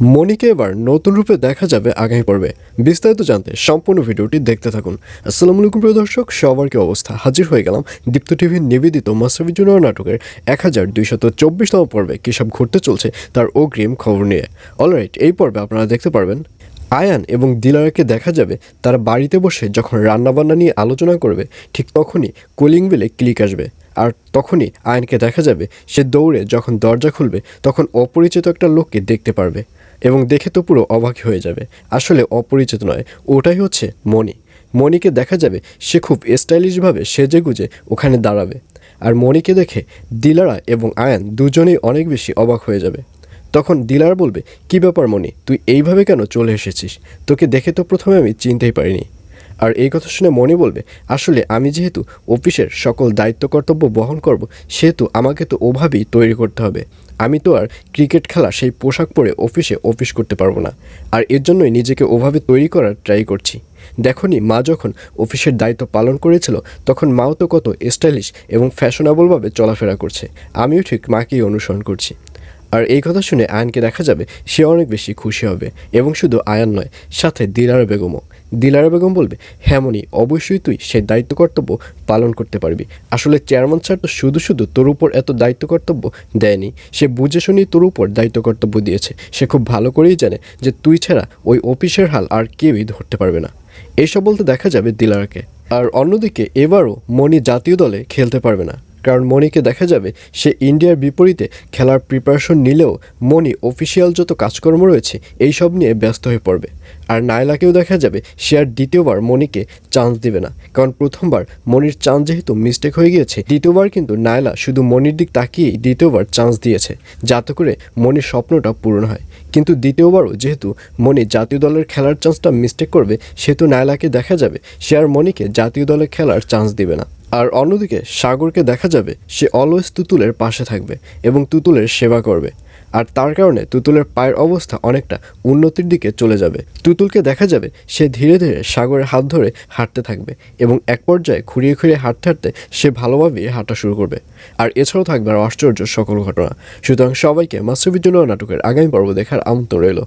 মনিকে এবার নতুন রূপে দেখা যাবে আগামী পর্বে। বিস্তারিত জানতে সম্পূর্ণ ভিডিওটি দেখতে থাকুন। আসসালামু আলাইকুম প্রিয় দর্শক, সবার কি অবস্থা? হাজির হয়ে গেলাম দীপ্ত টিভির নিবেদিত মাস্টারবি জুনিয়র নাটকের এক হাজার দুইশত চব্বিশতম পর্বে। কী সব ঘটতে চলছে তার অগ্রিম খবর নিয়ে। অলরাইট, এই পর্বে আপনারা দেখতে পারবেন, আয়ান এবং দিলারাকে দেখা যাবে তারা বাড়িতে বসে যখন রান্নাবান্না নিয়ে আলোচনা করবে, ঠিক তখনই কলিং বেলে ক্লিক আসবে। আর তখনই আয়নকে দেখা যাবে, সে দৌড়ে যখন দরজা খুলবে, তখন অপরিচিত একটা লোককে দেখতে পারবে এবং দেখে তো পুরো অবাক হয়ে যাবে। আসলে অপরিচিত নয়, ওটাই হচ্ছে মণি। মণিকে দেখা যাবে, সে খুব স্টাইলিশভাবে সেজে গুজে ওখানে দাঁড়াবে। আর মণিকে দেখে দিলারা এবং আয়ান দুজনেই অনেক বেশি অবাক হয়ে যাবে। তখন দিলার বলবে, কি ব্যাপার মনি তুই এইভাবে কেন চলে এসেছিস? তোকে দেখে তো প্রথমে আমি চিনতেই পারিনি। আর এই কথা শুনে মনে বলবে, আসলে আমি যেহেতু অফিসের সকল দায়িত্ব কর্তব্য বহন করব, সেহেতু আমাকে তো ওভাবেই তৈরি করতে হবে। আমি তো আর ক্রিকেট খেলা সেই পোশাক পরে অফিসে অফিস করতে পারব না। আর এর জন্যই নিজেকে ওভাবে তৈরি করার ট্রাই করছি। দেখনি মা যখন অফিসের দায়িত্ব পালন করেছিল, তখন মাও তো কত স্টাইলিশ এবং ফ্যাশনেবলভাবে চলাফেরা করছে। আমিও ঠিক মাকেই অনুসরণ করছি। আর এই কথা শুনে আয়ানকে দেখা যাবে সে অনেক বেশি খুশি হবে এবং শুধু আয়ান নয়, সাথে দিলারা বেগমও। দিলারা বেগম বলবে হ্যামনি অবশ্যই তুই সেই দায়িত্ব কর্তব্য পালন করতে পারবি। আসলে চেয়ারম্যান স্যার তো শুধু শুধু তোর উপর এত দায়িত্ব কর্তব্য দেয়নি। সে বুঝে শুনেই তোর উপর দায়িত্ব কর্তব্য দিয়েছে। সে খুব ভালো করেই জানে যে তুই ছাড়া ওই অফিসের হাল আর কেউই ধরতে পারবে না। এইসব বলতে দেখা যাবে দিলারাকে। আর অন্যদিকে এবারও মনি জাতীয় দলে খেলতে পারবে না। কারণ মণিকে দেখা যাবে সে ইন্ডিয়ার বিপরীতে খেলার প্রিপারেশন নিলেও মণি অফিসিয়াল যত কাজকর্ম রয়েছে এই সব নিয়ে ব্যস্ত হয়ে পড়বে। আর নায়লাকেও দেখা যাবে সে আর দ্বিতীয়বার মণিকে চান্স দিবে না। কারণ প্রথমবার মনির চান্স যেহেতু মিস্টেক হয়ে গিয়েছে, দ্বিতীয়বার কিন্তু নায়লা শুধু মনির দিক তাকিয়েই দ্বিতীয়বার চান্স দিয়েছে, যাতে করে মনির স্বপ্নটা পূরণ হয়। কিন্তু দ্বিতীয়বারও যেহেতু মনি জাতীয় দলের খেলার চান্সটা মিস্টেক করবে, সেহেতু নায়লাকে দেখা যাবে সে আর মনিকে জাতীয় দলে খেলার চান্স দিবে না। আর অন্যদিকে সাগরকে দেখা যাবে সে অলওয়েজ তুতুলের পাশে থাকবে এবং তুতুলের সেবা করবে। আর তার কারণে তুতুলের পায়ের অবস্থা অনেকটা উন্নতির দিকে চলে যাবে। তুতুলকে দেখা যাবে সে ধীরে ধীরে সাগরের হাত ধরে হাঁটতে থাকবে এবং এক পর্যায়ে খুঁড়িয়ে খুঁড়িয়ে হাঁটতে হাঁটতে সে ভালোভাবেই হাঁটা শুরু করবে। আর এছাড়াও থাকবে আর আশ্চর্য সকল ঘটনা। সুতরাং সবাইকে জন্য নাটকের আগামী পর্ব দেখার আমন্ত্রণ রইল।